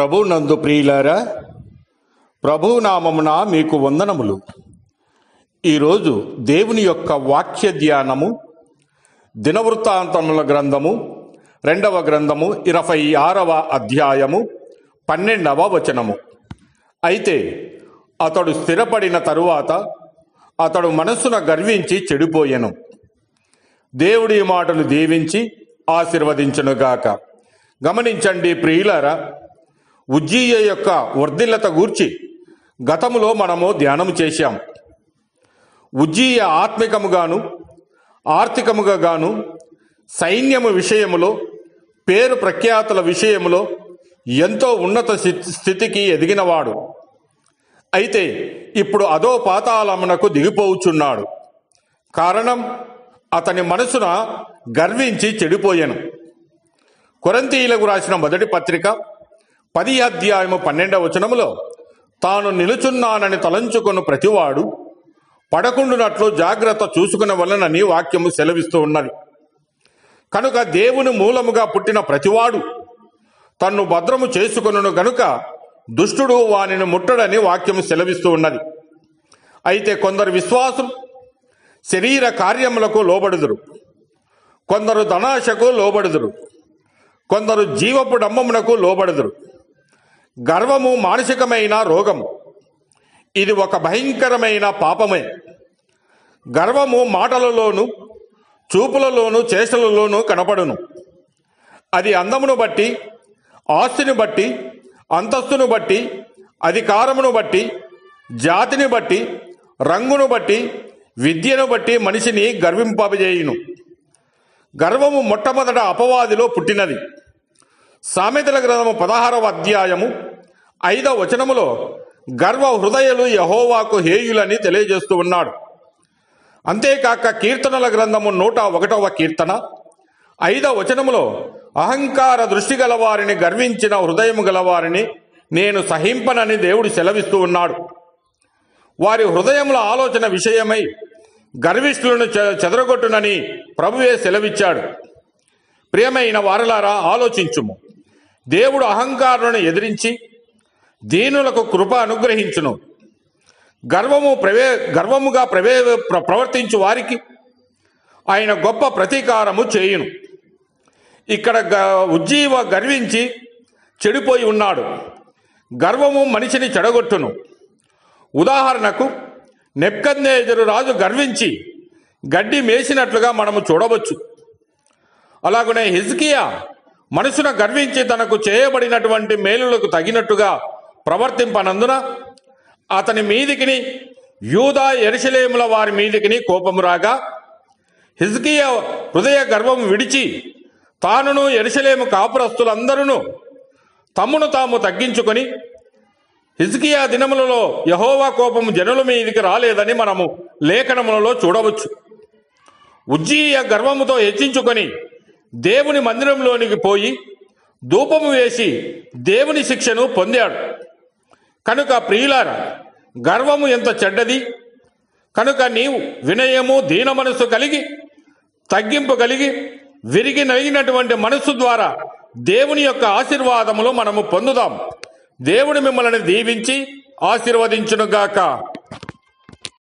ప్రభు నందు ప్రియులారా ప్రభు నామమున మీకు వందనములు. ఈరోజు దేవుని యొక్క వాక్య ధ్యానము దినవృత్తాంతముల గ్రంథము రెండవ గ్రంథము ఇరవై ఆరవ అధ్యాయము పన్నెండవ వచనము. అయితే అతడు స్థిరపడిన తరువాత అతడు మనస్సున గర్వించి చెడిపోయెను. దేవుడి మాటలు దీవించి ఆశీర్వదించునుగాక. గమనించండి ప్రియులారా ఉజ్జీయ యొక్క వర్ధిల్లత గూర్చి గతములో మనము ధ్యానం చేశాం. ఉజ్జీయ ఆత్మికముగాను ఆర్థికముగా గాను సైన్యము విషయములో పేరు ప్రఖ్యాతుల విషయములో ఎంతో ఉన్నత స్థితికి ఎదిగినవాడు. అయితే ఇప్పుడు అదో పాతాళమునకు దిగిపోవుచున్నాడు. కారణం అతని మనసున గర్వించి చెడిపోయాను. కొరంతీయులకు రాసిన మొదటి పత్రిక పది అధ్యాయము పన్నెండవ వచనములో తాను నిలుచున్నానని తలంచుకొను ప్రతివాడు పడకుండునట్లు జాగ్రత్త చూసుకునే వలనని వాక్యము సెలవిస్తూ ఉన్నది. కనుక దేవుని మూలముగా పుట్టిన ప్రతివాడు తన్ను భద్రము చేసుకొనును గనుక దుష్టుడు వానిని ముట్టడని వాక్యము సెలవిస్తూ ఉన్నది. అయితే కొందరు విశ్వాసం శరీర కార్యములకు లోబడుదురు. కొందరు ధనాశకు లోబడుదురు. కొందరు జీవపు డంబమునకు లోబడుదురు. గర్వము మానసికమైన రోగము. ఇది ఒక భయంకరమైన పాపమే. గర్వము మాటలలోను చూపులలోను చేష్టలలోను కనపడును. అది అందమును బట్టి ఆస్తిని బట్టి అంతస్తును బట్టి అధికారమును బట్టి జాతిని బట్టి రంగును బట్టి విద్యను బట్టి మనిషిని గర్వింపజేయును. గర్వము మొట్టమొదట అపవాదిలో పుట్టినది. సామెతల గ్రంథము పదహారవ అధ్యాయము ఐదవ వచనములో గర్వ హృదయలు యహోవాకు హేయులని తెలియజేస్తూ ఉన్నాడు. అంతేకాక కీర్తనల గ్రంథము నూట ఒకటవ కీర్తన. ఐదవ వచనములో అహంకార దృష్టి గలవారిని గర్వించిన హృదయము గలవారిని నేను సహింపనని దేవుడు సెలవిస్తూ ఉన్నాడు. వారి హృదయముల ఆలోచన విషయమై గర్విష్ఠులను చెదరగొట్టునని ప్రభువే సెలవిచ్చాడు. ప్రియమైన వారలారా ఆలోచించుము. దేవుడు అహంకారులను ఎదిరించి దీనులకు కృప అనుగ్రహించును. గర్వము ప్రవే గర్వముగా ప్రవే ప్ర- ప్రవర్తించు వారికి ఆయన గొప్ప ప్రతీకారము చేయును. ఇక్కడ గ- ఉజ్జీవ గర్వించి చెడిపోయి ఉన్నాడు. గర్వము మనిషిని చెడగొట్టును. ఉదాహరణకు నెప్కందేజరు రాజు గర్వించి గడ్డి మేసినట్లుగా మనము చూడవచ్చు. అలాగనే హిజ్కియా మనసున గర్వించి తనకు చేయబడినటువంటి మేలులకు తగినట్టుగా ప్రవర్తింపనందున అతని మీదికిని యూదా ఎరుశలేముల వారి మీదికిని కోపము రాగా హిజ్కియ హృదయ గర్వం విడిచి తానును ఎరుశలేము కాపురస్తులందరూ తమ్మును తాము తగ్గించుకొని హిజ్కియా దినములలో యహోవా కోపము జనుల మీదికి రాలేదని మనము లేఖనములలో చూడవచ్చు. ఉజ్జీయ గర్వముతో హెచ్చించుకొని దేవుని మందిరంలోనికి పోయి ధూపము వేసి దేవుని శిక్షను పొందాడు. కనుక ప్రియులార గర్వము ఎంత చెడ్డది? కనుక నీవు వినయము దీన మనస్సు కలిగి తగ్గింపు కలిగి విరిగి నలిగినటువంటి మనస్సు ద్వారా దేవుని యొక్క ఆశీర్వాదములు మనము పొందుదాం. దేవుడు మిమ్మల్ని దీవించి ఆశీర్వదించునుగాక.